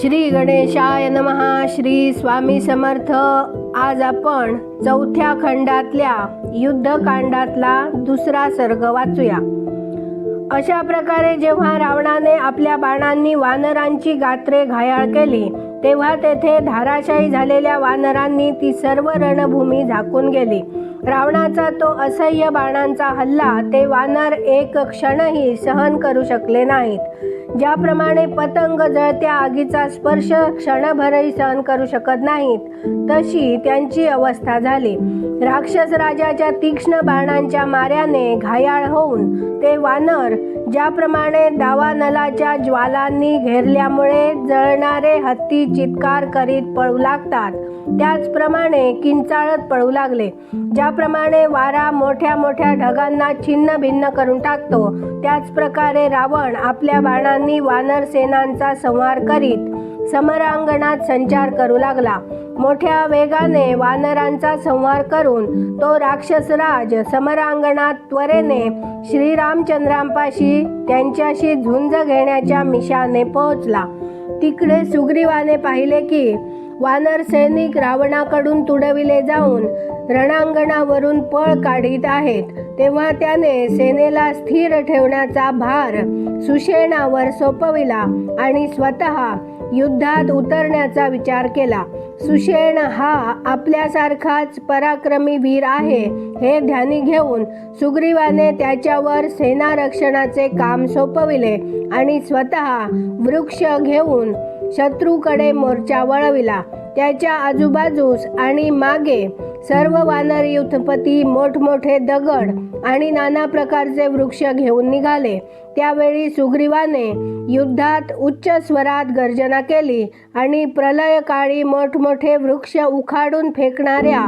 श्री गणेशाय नमहा श्री स्वामी समर्थ. आज आपण चौथ्या खंडातल्या युद्धकांडातला दुसरा सर्ग वाचूया. अशा प्रकारे जेव्हा रावणाने आपल्या बाणांनी वानरांची गात्रे घायाळ केली तेव्हा तेथे धाराशायी झालेल्या वानरांनी ती सर्व रणभूमी झाकून गेली. रावणाचा तो असह्य बाणांचा हल्ला ते वानर एक क्षणही सहन करू शकले नाहीत. ज्याप्रमाणे पतंग जळत्या आगीचा स्पर्श क्षणभरही सहन करू शकत नाहीत तशी त्यांची अवस्था झाली. राक्षस राजाच्या तीक्ष्ण बाणांच्या माऱ्याने घायाळ होऊन ते वानर ज्याप्रमाणे दावानलाच्या ज्वालांनी घेरल्यामुळे जळणारे हत्ती चित्कार करीत पळू लागतात. त्याचप्रमाणे किंचाळत पळू लागले. ज्याप्रमाणे वारा मोठ्या मोठ्या ढगांना छिन्न भिन्न करून टाकतो त्याचप्रकारे रावण आपल्या बाणांनी वानर सेनांचा संहार करीत समरांगणात संचार करू लागला. मोठ्या वेगाने वानरांचा संहार करून तो राक्षसराज समरांगणात त्वरेने श्रीरामचंद्रांपाशी त्यांच्याशी झुंज घेण्याच्या मिशाने पोहोचला. तिकडे सुग्रीवाने पाहिले की वानर सैनिक रावणाकडून तुडविले जाऊन रणांगणावरून पळ काढीत आहेत. तेव्हा त्याने सेनेला स्थिर ठेवण्याचा भार सुषेणावर सोपविला आणि स्वतः युद्धात उतरण्याचा विचार केला. सुषेण हा आपल्यासारखाच पराक्रमी वीर आहे हे ध्यानी घेऊन सुग्रीवाने त्याच्यावर सेना रक्षणाचे काम सोपविले आणि स्वतः वृक्ष घेऊन शत्रूकडे मोर्चा वळविला. त्याच्या आजूबाजूस आणि मागे सर्व वानर युथपती मोठमोठे दगड आणि नाना प्रकारचे वृक्ष घेऊन निघाले. त्यावेळी सुग्रीवाने युद्धात उच्च स्वरात गर्जना केली आणि प्रलयकाळी मोठमोठे वृक्ष उखाडून फेकणाऱ्या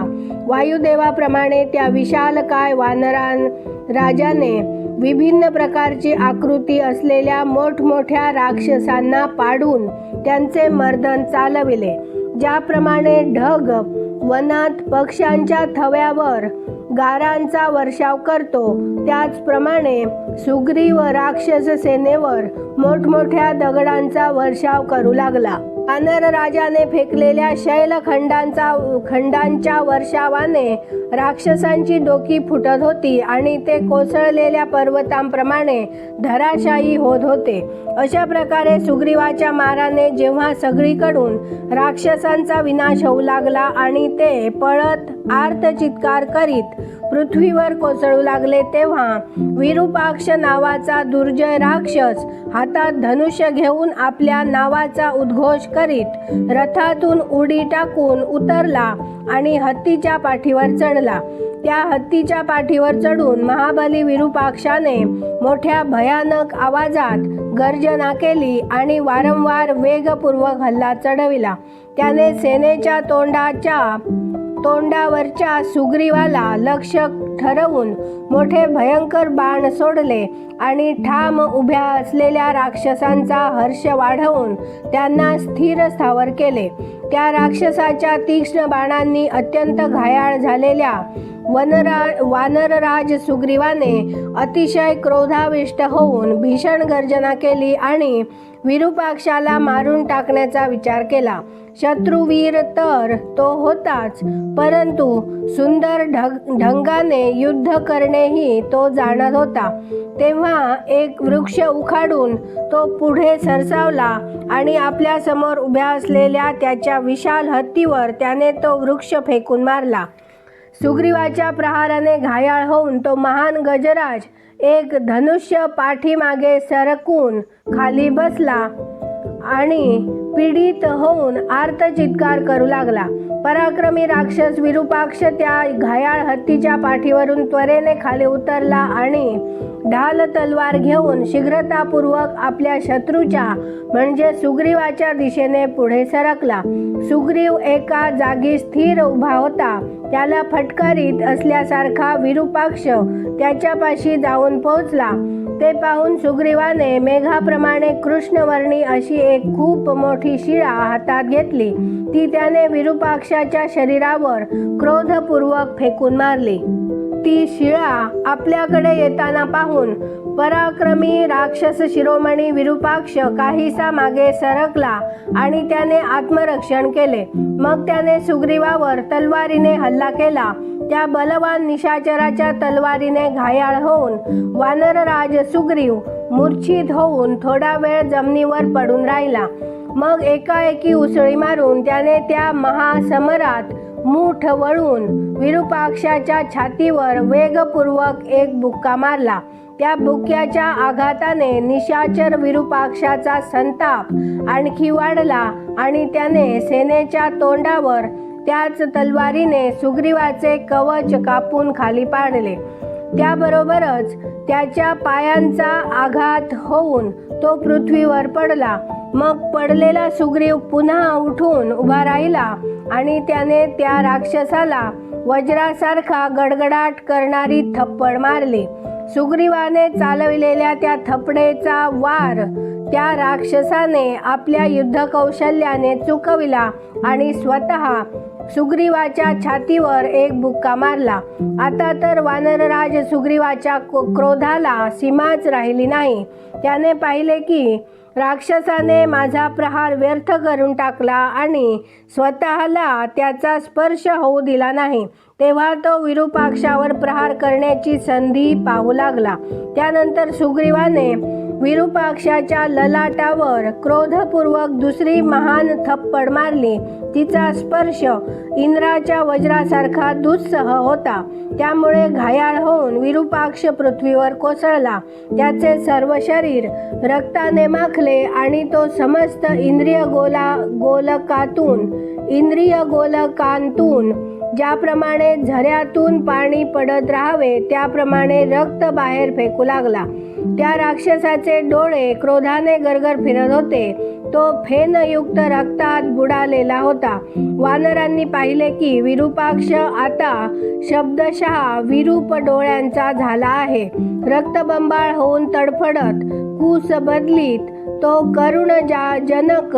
वायुदेवाप्रमाणे त्या विशालकाय वानरां राजाने विभिन्न प्रकारची आकृती असलेल्या मोठमोठ्या राक्षसांना पाडून त्यांचे मर्दन चालविले. ज्याप्रमाणे ढग वनात पक्ष्यांच्या थव्यावर गारांचा वर्षाव करतो. त्याचप्रमाणे सुग्रीव राक्षस सेनेवर मोठमोठ्या दगडांचा वर्षाव करू लागला. अनर राजाने फेकलेल्या शैलखंडांचा खंडांच्या वर्षावाने राक्षसांची डोकी फुटत होती आणि ते कोसळलेल्या पर्वतांप्रमाणे धराशायी होत होते. अशा प्रकारे सुग्रीवाच्या माराने जेव्हा सगळीकडून राक्षसांचा विनाश होऊ लागला आणि ते पळत आर्त चित्कार करीत पृथ्वीवर कोसळू लागले तेव्हा विरूपाक्ष नावाचा दुर्जय राक्षस हातात धनुष्य घेऊन आपल्या नावाचा उद्घोष करीत रथातून उडी टाकून उतरला आणि हत्तीच्या पाठीवर चढला. त्या हत्तीच्या पाठीवर चढून महाबली विरूपाक्षाने मोठ्या भयानक आवाजात गर्जना केली आणि वारंवार वेगपूर्वक हल्ला चढविला. त्याने सेनेच्या तोंडाच्या तोंडावरच्या सुग्रीवाला लक्ष ठरवून मोठे भयंकर बाण सोडले आणि ठाम उभ्या असलेल्या राक्षसांचा हर्ष वाढवून त्यांना स्थिर स्थावर केले. त्या राक्षसाच्या तीक्ष्ण बाणांनी अत्यंत घायाळ झालेल्या वनरा वानरराज सुग्रीवाने अतिशय क्रोधाविष्ट होऊन भीषण गर्जना केली आणि विरूपाक्षाला मारून टाकण्याचा विचार केला. शत्रुवीर तर तो होताच परंतु सुंदर ढग ढंगाने युद्ध करणेही तो जाणत होता. तेव्हा एक वृक्ष उखाडून तो पुढे सरसावला आणि आपल्यासमोर उभ्या असलेल्या त्याच्या विशाल हत्तीवर त्याने तो वृक्ष फेकून मारला. सुग्रीवाच्या प्रहाराने घायाळ होऊन तो महान गजराज एक धनुष्य पाठीमागे सरकून खाली बसला. आणि पीडित होऊन आर्त चित्कार करू लागला. पराक्रमी राक्षस विरूपाक्ष त्या घायाळ हत्तीच्या पाठीवरून त्वरेने खाली उतरला आणि ढाल तलवार घेऊन शीघ्रतापूर्वक आपल्या शत्रूच्या म्हणजे सुग्रीवाच्या दिशेने पुढे सरकला. सुग्रीव एका जागी स्थिर उभा होता. त्याला फटकारीत असल्यासारखा विरूपाक्ष त्याच्यापाशी जाऊन पोहोचला. ते पाहून सुग्रीवाने मेघाप्रमाणे कृष्णवर्णी अशी एक खूप मोठी शिळा हातात घेतली. ती त्याने राक्षसाच्या शरीरावर क्रोधपूर्वक फेकून मारली. ती शिळा आपल्याकडे येताना पाहून पराक्रमी राक्षस शिरोमणी विरूपाक्ष काहीसा मागे सरकला आणि त्याने आत्मरक्षण केले. मग त्याने सुग्रीवावर तलवारीने हल्ला केला. त्या बलवान निशाचराच्या तलवारीने घायाळ होऊन वानरराज सुग्रीव मूर्छित होऊन थोडा वेळ जमिनीवर पडून राहिला. मग एकाएकी उसळी मारून त्याने त्या महासमरात मूठ वळून विरूपाक्षाच्या छातीवर वेगपूर्वक एक बुक्का मारला. त्या बुक्क्याच्या आघाताने निशाचर विरूपाक्षाचा संताप आणखी वाढला आणि त्याने सेनेच्या तोंडावर त्याच तलवारीने सुग्रीवाचे कवच कापून खाली पाडले. त्याबरोबरच त्याच्या पायांचा आघात होऊन तो पृथ्वीवर पडला. मग पडलेला सुग्रीव पुन्हा उठून उभा राहिला आणि त्याने त्या राक्षसाला वज्रासारखा गडगडाट करणारी थप्पड मारली. सुग्रीवाने चालविलेल्या त्या थपडेचा वार त्या राक्षसाने आपल्या युद्ध कौशल्याने चुकविला आणि स्वतः सुग्रीवाच्या छातीवर एक बुक्का मारला. आता तर वानरराज सुग्रीवाच्या क्रोधाला सीमाच राहिली नाही. त्याने पाहिले की राक्षसाने माझा प्रहार व्यर्थ करून टाकला आणि स्वतःला त्याचा स्पर्श होऊ दिला नाही. तेव्हा तो विरूपाक्षावर प्रहार करण्याची संधी पाहू लागला. त्यानंतर सुग्रीवाने विरूपाक्षाच्या ललाटावर क्रोधपूर्वक दुसरी महान थप्पड मारली. तिचा स्पर्श इंद्राच्या वज्रासारखा दुस्सह होता. त्यामुळे घायाळ होऊन विरूपाक्ष पृथ्वीवर कोसळला. त्याचे सर्व शरीर रक्ताने माखले आणि तो समस्त इंद्रिय गोला गोलकातून इंद्रिय गोलकांतून ज्याप्रमाणे झऱ्यातून पाणी पडत राहावे त्याप्रमाणे रक्त बाहेर फेकू लागला. त्या राक्षसाचे डोळे क्रोधाने गरगर फिरत होते. तो फेनयुक्त रक्तात बुडालेला होता. वानरांनी पाहिले की विरूपाक्ष आता शब्दशः विरूप डोळ्यांचा झाला आहे. रक्तबंबाळ होऊन तडफडत कूस बदलीत तो करुण जा जनक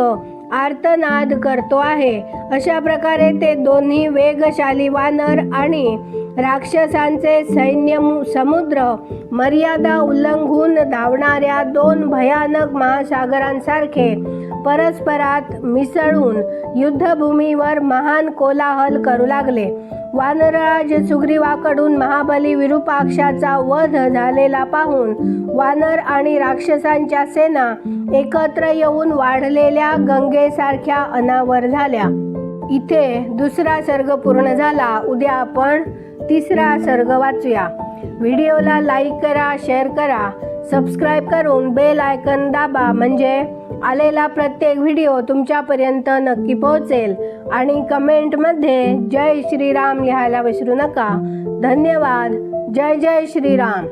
आर्तनाद करतो आहे. अशा प्रकारे ते दोन्ही वेगशाली वानर आणि राक्षसांचे सैन्य समुद्र मर्यादा उल्लंघून धावणाऱ्या दोन भयानक महासागरांसारखे परस्परात मिसळून युद्धभूमीवर महान कोलाहल करू लागले. वानरराज सुग्रीवाकडून महाबली विरूपाक्षाचा वध झालेला पाहून वानर आणि राक्षसांच्या सेना एकत्र येऊन वाढलेल्या गंगेसारख्या अनावर झाल्या. इथे दुसरा सर्ग पूर्ण झाला. उद्या आपण तिसरा सर्ग वाचूया. व्हिडिओला लाईक करा शेअर करा सबस्क्राईब करून बेल आयकन दाबा म्हणजे आलेला प्रत्येक व्हिडिओ तुमच्यापर्यंत नक्की पोहोचेल. आणि कमेंटमध्ये जय श्रीराम लिहायला विसरू नका. धन्यवाद. जय जय श्रीराम.